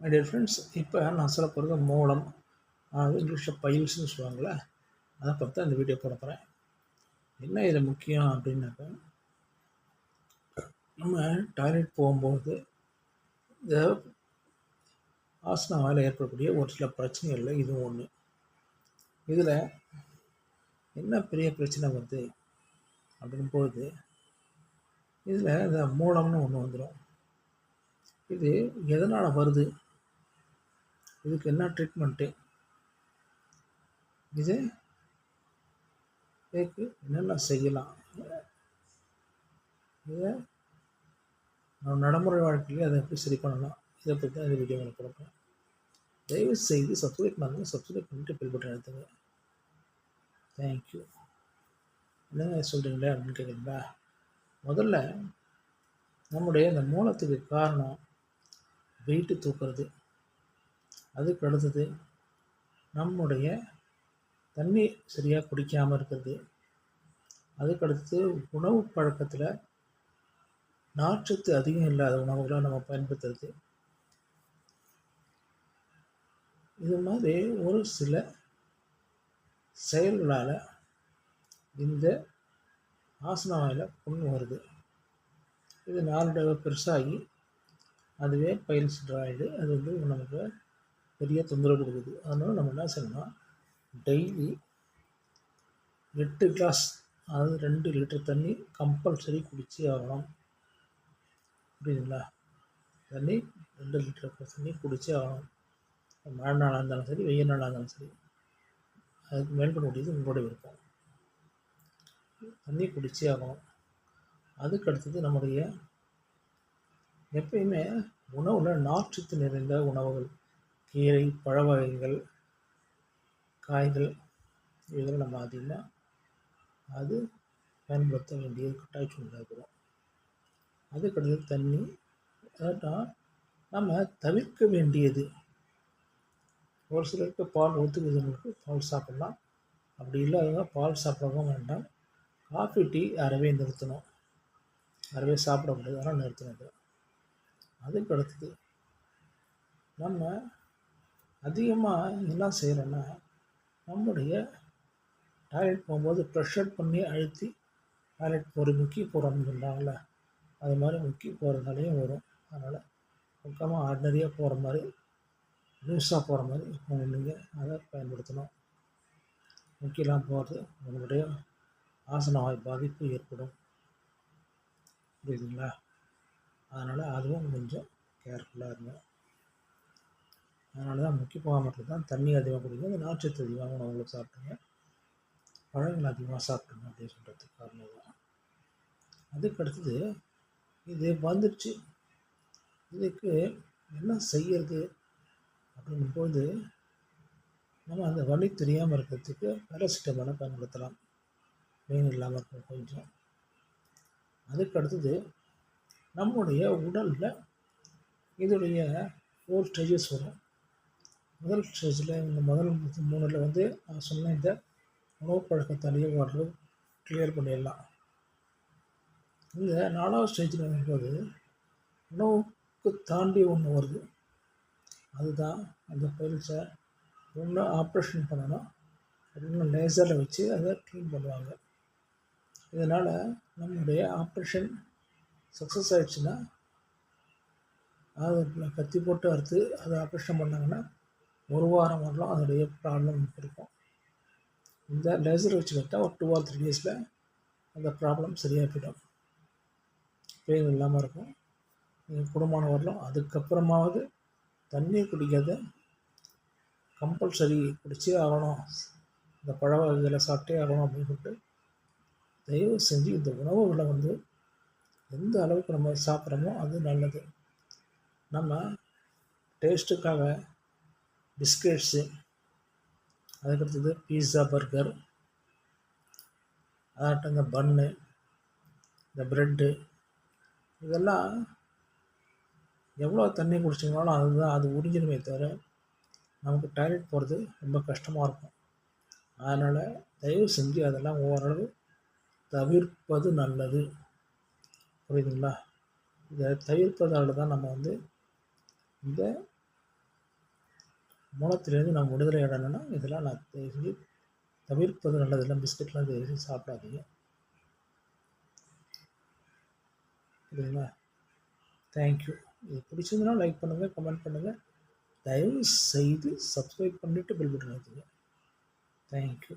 My dear friends இப்போ நான் சொல்ல போகிறது மூலம் அதாவது இங்கிலீஷில் பயில்ஸ்னு சொல்லுவாங்கள்ல அதை பற்றி தான் இந்த வீடியோ போட போகிறேன் என்ன இதில் முக்கியம் அப்படின்னாக்கா நம்ம டாய்லெட் போகும்போது இந்த ஆசனாவால் ஏற்படக்கூடிய ஒரு சில பிரச்சனைகளில் இதுவும் ஒன்று இதில் என்ன பெரிய பிரச்சனை வருது அப்படின் பொழுது இதில் இந்த மூலம்னு ஒன்று வந்துடும் இது எதனால் வருது? இதுக்கு என்ன ட்ரீட்மெண்ட்டு இது இதுக்கு என்னென்ன செய்யலாம்? இதை நம்ம நடைமுறை வாழ்க்கையில் அதை எப்படி சரி பண்ணலாம்? இதை பற்றி தான் இந்த வீடியோ உங்களுக்கு கொடுப்பேன். தயவு செய்து சப்ஸ்கிரைப் பண்ணுங்கள் சப்ஸ்கிரைப் பண்ணிட்டு பில் பட்டன் எடுத்துங்க தேங்க்யூ என்னங்க சொல்கிறீங்களே அப்படின்னு கேட்குறீங்களா முதல்ல நம்முடைய இந்த மூலத்துக்கு காரணம் வெயிட்டு தூக்குறது. அதுக்கு அடுத்தது நம்முடைய தண்ணி சரியாக குடிக்காமல் இருக்கிறது. அதுக்கு அடுத்தது உணவு பழக்கத்தில் நாற்றத்து அதிகம் இல்லாத உணவுகளை நம்ம பயன்படுத்துறது. இது மாதிரி ஒரு சில செயல்களால் இந்த ஆசன வாயில் புண்ணு வருது. இது நாலு பெருசாகி அதுவே பயிர் ட்ராய்டு அது வந்து நமக்கு பெரிய தொந்தரவு கொடுக்குது. அதனால் நம்ம என்ன செய்யணும்னா டெய்லி எட்டு கிளாஸ் அதாவது ரெண்டு லிட்டர் தண்ணி கம்பல்சரி குடிச்சு ஆகணும். புரியுதுங்களா? தண்ணி ரெண்டு லிட்டர் தண்ணி குடிச்சே ஆகணும். மழை நாளாக இருந்தாலும் சரி வெயில் நாளாக இருந்தாலும் சரி. அதுக்கு மேற்கொள்ள முடியுது உங்களோட விருப்பம். தண்ணி குடிச்சே ஆகணும். அதுக்கு அடுத்தது நம்முடைய எப்பயுமே உணவில் நார்ச்சத்து நிறைந்த உணவுகள். கீரை பழ வகைகள் காய்கள் இதெல்லாம் நம்ம அதிகமாக அது பயன்படுத்த வேண்டிய கட்டாய சூழ்நிலை அதுக்கடுத்து அதுக்கு அடுத்தது தண்ணி அதான் நம்ம தவிர்க்க வேண்டியது. ஒரு சிலருக்கு பால் ஒத்துக்குதுங்களுக்கு பால் சாப்பிட்லாம். அப்படி இல்லாதவங்க பால் சாப்பிடவும் வேண்டாம். காஃபி டீ அறவே நிறுத்தணும். அறவே முடியாது அதனால் நிறுத்தணும் அதுக்கு அடுத்தது நம்ம அதிகமாக என்ன செய்கிறோன்னா நம்முடைய டாய்லெட் போகும்போது ப்ரெஷர் பண்ணி அழுத்தி டாய்லெட் போகிற முக்கி போகிறோம்னு சொல்கிறாங்கள அது மாதிரி முக்கி போகிறதுனாலையும் வரும். அதனால் பக்கமாக ஆர்டினரியாக போகிற மாதிரி லூஸாக போகிற மாதிரி நீங்கள் அதை பயன்படுத்தணும். முக்கியெல்லாம் போகிறது உங்களுடைய ஆசன வாய் பாதிப்பு ஏற்படும். புரியுதுங்களா? அதனால் அதுவும் கொஞ்சம் கேர்ஃபுல்லாக இருங்க. அதனால தான் முக்கிய போகாமல் தான் தண்ணி அதிகமாக குடிக்கும். இந்த நார்ச்சத்து அதிகமாக உணவுகளை சாப்பிடுங்க பழங்கள் அதிகமாக சாப்பிடுங்க அப்படின்னு சொல்கிறதுக்கு காரணம் தான் அதுக்கு அடுத்தது இது வந்துடுச்சு இதுக்கு என்ன செய்யறது? அப்படிங்கும்போது நம்ம அந்த வலி தெரியாமல் இருக்கிறதுக்கு பேராசிட்டமாலை பயன்படுத்தலாம். பெயின் இல்லாமல் இருக்கும் கொஞ்சம். அதுக்கு அடுத்தது நம்முடைய உடலில் இதோடைய ஃபோர் ஸ்டேஜஸ் வரும். முதல் ஸ்டேஜில் இந்த முதல் மூணில் வந்து நான் சொன்ன இந்த உணவு பழக்கத்தாலேயே ஓரளவு கிளியர் பண்ணிடலாம். இந்த நாலாவது ஸ்டேஜில் வரும்போது உணவுக்கு தாண்டி ஒன்று வருது. அதுதான் அந்த பயிற்சியை ஒன்று ஆப்ரேஷன் பண்ணணும். இன்னும் லேசரில் வச்சு அதை க்ளீன் பண்ணுவாங்க. இதனால் நம்முடைய ஆப்ரேஷன் சக்ஸஸ் ஆகிடுச்சுன்னா அதை கத்தி போட்டு அறுத்து அதை ஆப்ரேஷன் பண்ணாங்கன்னா ஒரு வாரம் வரலாம் அதனுடைய ப்ராப்ளம் இருக்கும். இந்த லேசர் வச்சு கட்டால் ஒரு டூ ஆர் த்ரீ டேஸில் அந்த ப்ராப்ளம் சரியாக போயிடும். பெயின் இல்லாமல் இருக்கும். நீங்கள் குடும்பம் வரலாம். அதுக்கப்புறமாவது தண்ணீர் குடிக்காத கம்பல்சரி குடிச்சே ஆகணும். இந்த பழ வகைகளை சாப்பிட்டே ஆகணும் அப்படின்னு சொல்லிட்டு தயவு செஞ்சு இந்த உணவுகளை வந்து எந்த அளவுக்கு நம்ம சாப்பிட்றோமோ அது நல்லது. நம்ம டேஸ்ட்டுக்காக பிஸ்கெட்ஸு. அதுக்கடுத்தது பீஸா பர்கர் அதாட்டம் இந்த பன்னு இந்த ப்ரெட்டு இதெல்லாம் எவ்வளோ தண்ணி குடிச்சிங்கனாலும் அதுதான் அது உறிஞ்சிடுமே தவிர நமக்கு டாய்லெட் போகிறது ரொம்ப கஷ்டமாக இருக்கும். அதனால் தயவு செஞ்சு அதெல்லாம் ஓரளவு தவிர்ப்பது நல்லது. புரியுதுங்களா? இதை தவிர்ப்பதால் தான் நம்ம வந்து இந்த மூலத்திலேருந்து நம்ம விடுதலை அடையணும்னா இதெல்லாம் நான் தயவு செஞ்சு தவிர்ப்பது நல்லது. இல்லை பிஸ்கட்லாம் தயவு செஞ்சு சாப்பிடாதீங்க. புரியுதுங்களா? தேங்க்யூ இது பிடிச்சதுன்னா லைக் பண்ணுங்கள் கமெண்ட் பண்ணுங்கள் தயவு செய்து சப்ஸ்கிரைப் பண்ணிவிட்டு பில் பட்டன் வைத்துங்க தேங்க்யூ